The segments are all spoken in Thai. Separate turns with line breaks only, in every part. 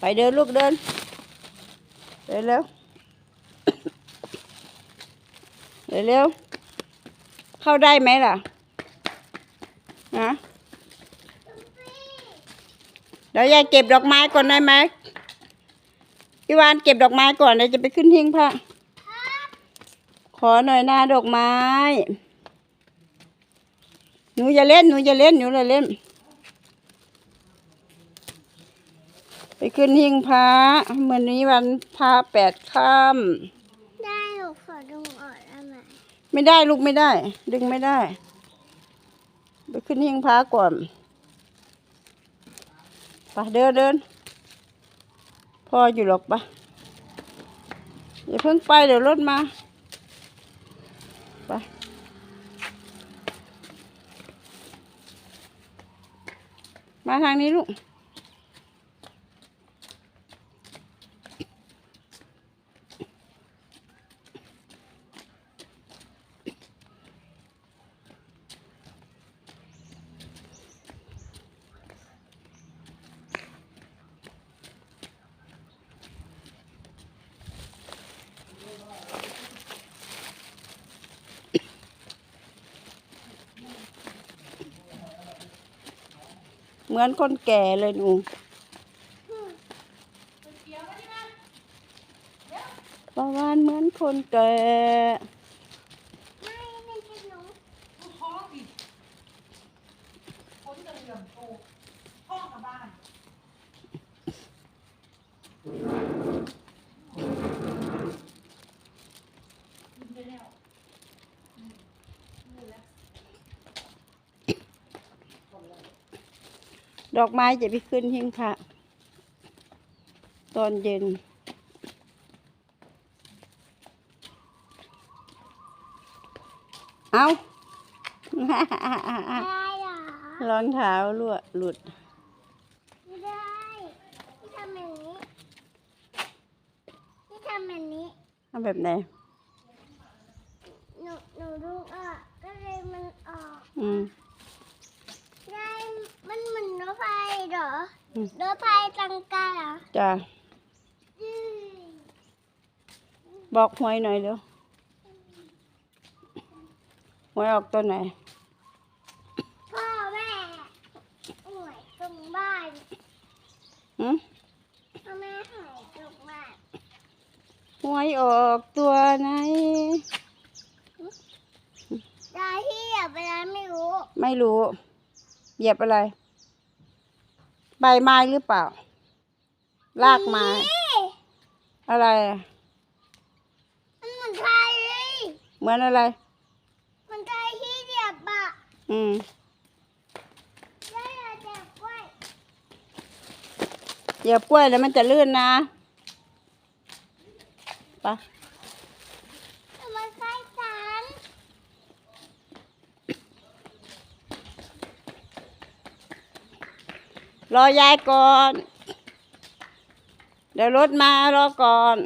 ไปเดินลูกเดินเดินเร็วเดินเร็วเข้าได้ไหมล่ะฮะเดี๋ยวยายเก็บดอกไม้ก่อนได้ไหมพี่วานเก็บดอกไม้ก่อนเดี๋ยวจะไปขึ้นหิ้งพระขอหน่อยหน้าดอกไม้ หนูอย่าเล่น หนูอย่าเล่น หนูอย่าเล่น ไปขึ้นหิ้งพระเมื่อนี้วันพระแปดค่
ได้หนูขอดูออกได้ไหมำ
ไม่ได้ลูกไม่ได้ ดึงไม่ได้ ไปขึ้นหิ้งพระก่อนไปเดินเดินพ่ออยู่หรอกปะอย่าเพิ่งไปเดี๋ยวรถมาไปมาทางนี้ลูก เหมือนคนแก่เลยหนูประวานเหมือนคนแก่
ไม่ไม่ใช่หนู
ดอกไม้จะไปขึ้นหิ้งพระตอนเย็น เอา
ได้เหรอ
รองเท้ารั่วหลุด
ไม่ได้ที่ทำแบบนี้ที่ทำแบบนี้
ทำแบบไหน
หนูหนูดูออกก็เลยมันออก
อืม
ได้มันเหมือนรถไฟเหรอ
อืม
รถไฟตังกาเหรอ
จ้า
อืม
บอกหวยหน่อยเร็วหวยออกตัวไหน
พ่อแม่หวยตรงบ้าน
หืม
พ่อแม่หวยตรงบ้าน
หวยออกตัวไหน
ได้ที่อย่าไปร้านไม่รู้
ไม่รู้ เหยียบอะไร ใบไม้หรือเปล่าลากไม้
นี่
อะไรอะ
มันเหมือนไทยเลย
เหมือนอะไร
มันไทยที่เหยียบอะ
อืม
ได้เลยเจ็บกล้วย
เหยียบกล้วยแล้วมันจะลื่นนะไปะ
ทำไมใกล้ฉัน
รอยายก่อน เดี๋ยวรถมารอก่อน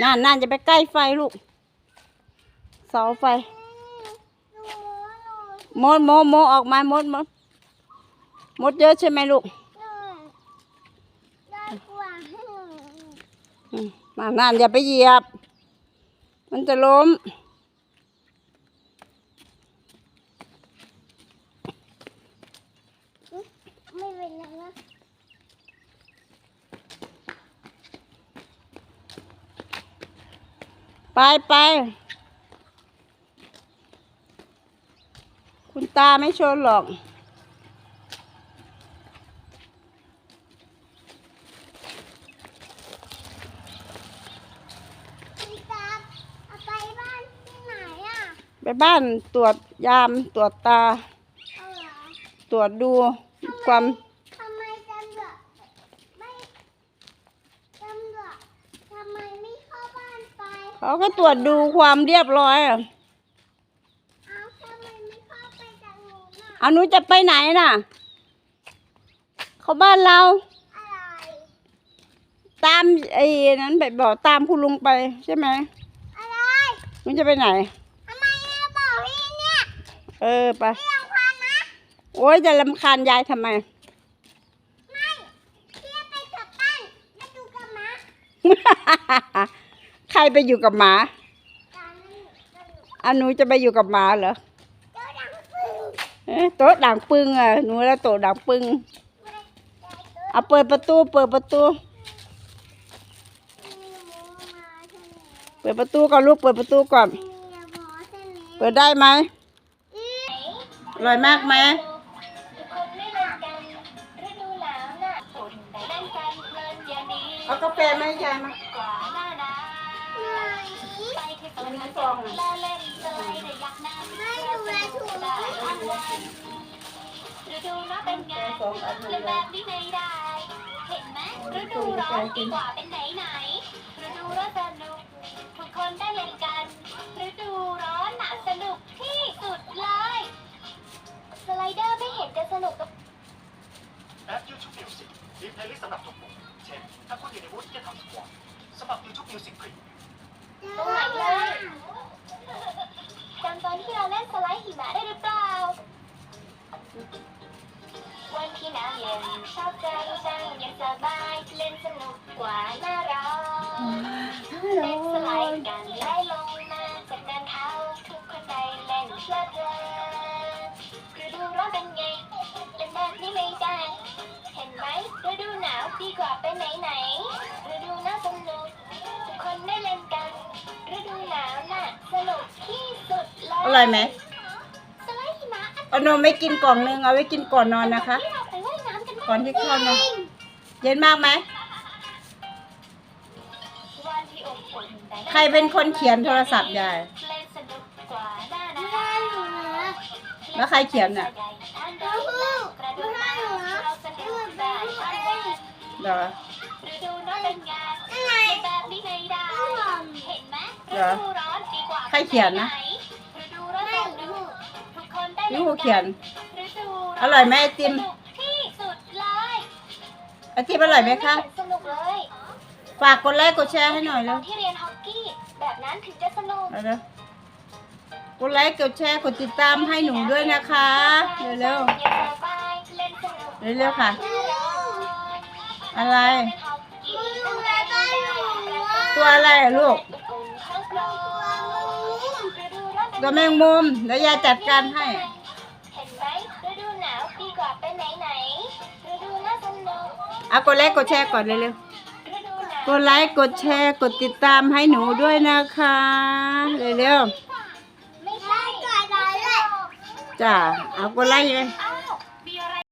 นั่นนั่นจะไปใกล้ไฟลูก เสาไฟ
หนูหนู
มดมดมดออกมามดมดมดเยอะใช่ไหมลูก
หนูได้กว่าให้หนู
อืมนั่นนั่นอย่าไปเหยียบ มันจะล้ม
ไม่เป็นไรนะ
ไปไป คุณตาไม่ชนหรอก
พี่ตาเอาไปบ้านที่ไหนอะ
ไป บ้านตรวจยามตรวจตา
เอาเหรอ
ตรวจดูความ
ทำไมตำรวจไม่ตำรวจทำไมไม่เข้าบ้านไป
เขาก็ตรวจดูความเรียบร้อยอะ
เอาทำไมไม่เข้าไปจากหนูน่ะ
เอาหนูจะไปไหนน่ะ เขาบ้านเรา
อะไร
ตามไอ้นั้นไปบอกตามคุณลุงไปใช่ไหม
อะไร
หนูจะไปไหน
ทำไมไม่บอกพี่เนี่ย
เออไป
ไม่รำคาญนะ
โอ้ยจะลำคาญยายทำไม
ไม่พี่ไปกับบ้านแล้วดูกับหมา
ใครไปอยู่กับหมา
ตอนนั้นหนูก็อยู่
อันหนูจะไปอยู่กับหมาเหรอ
เจ้าดังปึ้ง
เอ๊ะโต๊ะด่างปึ้งอะหนูแล้วโต๊ะด่างปึ้ง
ไม่ได้ใจตัว
เอาเปิดประตู เปิดประตู
มีหมูมาเท่านี้
เปิดประตูก่อนลูกเปิดประตูก่อน
มีหมูเท่านี้
เปิดได้ไหม
อืม
อ ร่อยมากไหม
ทุกคนไม่เหมือนกันฤดูหนาวน่ะฝนแต่เล่นกันเพลินอย่างดี
เอากาแฟไหมยายมาก
ว่าหน้าหนาว
ไหน
ไปที่สวนน้ำตกแล้วเล่นเลยแต่อยากน้ำ
ไม่ดูแลถูก
ได้ทั้งวันฤดูหนาวเป็นไงเล่นแบบนี้ไม่ได้ เห็นไหมฤดูร้อนดีกว่าเป็นไหนไหนฤดูร้อนสนุกทุกคนได้เล่นกันฤดูร้อนน่ะสนุกที่สุดเลย สไลเดอร์ไม่เห็นจะสนุกกับ
แอป YouTube Music มีเพลย์ลิสต์สำหรับทุกหมู่เช่น ถ้าคุณอยู่ในมูดที่จะทำสควอตสมัคร YouTube Music ฟรี
ตรงไหนเลยจำตอนที่เราเล่นสไลด์หิมะได้หรือเปล่า วันที่หนาวเย็นชอบใจจังเย็นสบายเล่นสนุกกว่าหน้าร้อนเล่นสไลด์กันไล่ลงมาจากเดินเท้าทุกคนได้เล่นเพลิดเพลิน ฤดูร้อนเป็นไงเล่นแบบนี้ไม่ได้ เห็นไหมฤดูหนาวดีกว่าไปไหนไหนๆฤดูหนาวสนุกทุกคนได้เล่นกันฤดูหนาวน่ะสนุกที่สุดเลย
อร่อยไหม
สไลด์หิมะอัน
เอานมไม่กินกล่องนึงเอาไว้กินก่อนนอนนะคะ
ที่เราไปว่ายน้ำกัน
ก่อนที่เข้านอนเย็นมากไหม
วันที่อบอุ่นแต่
ใครเป็นคนเขียนโทรศัพท์ยาย
เล่นสนุกกว่าหน้าหนาว
แล้วใครเขียนน่ะ
เต้าหู้
กระดูก
ไม่หนูนะ
เราสนุกได้ทั้งวัน
เหรอ
ฤดูหนาวเป็นไง
อะไร
แบบนี้ไม่ได้เห็นไหม
เหร
ฤ
อ
ดูร้อนดีกว่า
ใครเขียนนะ
ฤดูร้อนสนุกทุกคนได้
นี่
เล่น
ครู
กั
เขียน
ฤดู
อร่อยไหมไอติม
สนุกที่สุดเลย
ไอติมอร่อยไหมคะ
เห็นสนุกเลย
ฝากกดไลค์กดแชร์ให้หน่อย
ต
แล้
อ
วน
ที่เรียนฮอกกี้แบบนั้นถึงจะสนุก
เอาเร็วก ดไลค์กดแชร์กดติดตามให้หนูด้วยนะคะ เร็ว
เย็นสบายเล่นสนุก
ๆเร็วๆค่ะ
อะ
ไร
ตั
วอะไรลูก
กร้อนเป็น
ตัวแมงมุมเดี๋ยวยายจัดการให้
เห็นไหมฤดูหนาวดีกว่าไปไหนไหนๆฤดูน่าสนุก
เอากดไลค์กดแชร์ก่อนเร็วๆ กดไลค์กดแชร์กดติดตามให้หนูด้วยนะคะ เร็ว
เลย
ๆ จ้าเอาก็ไล่เลย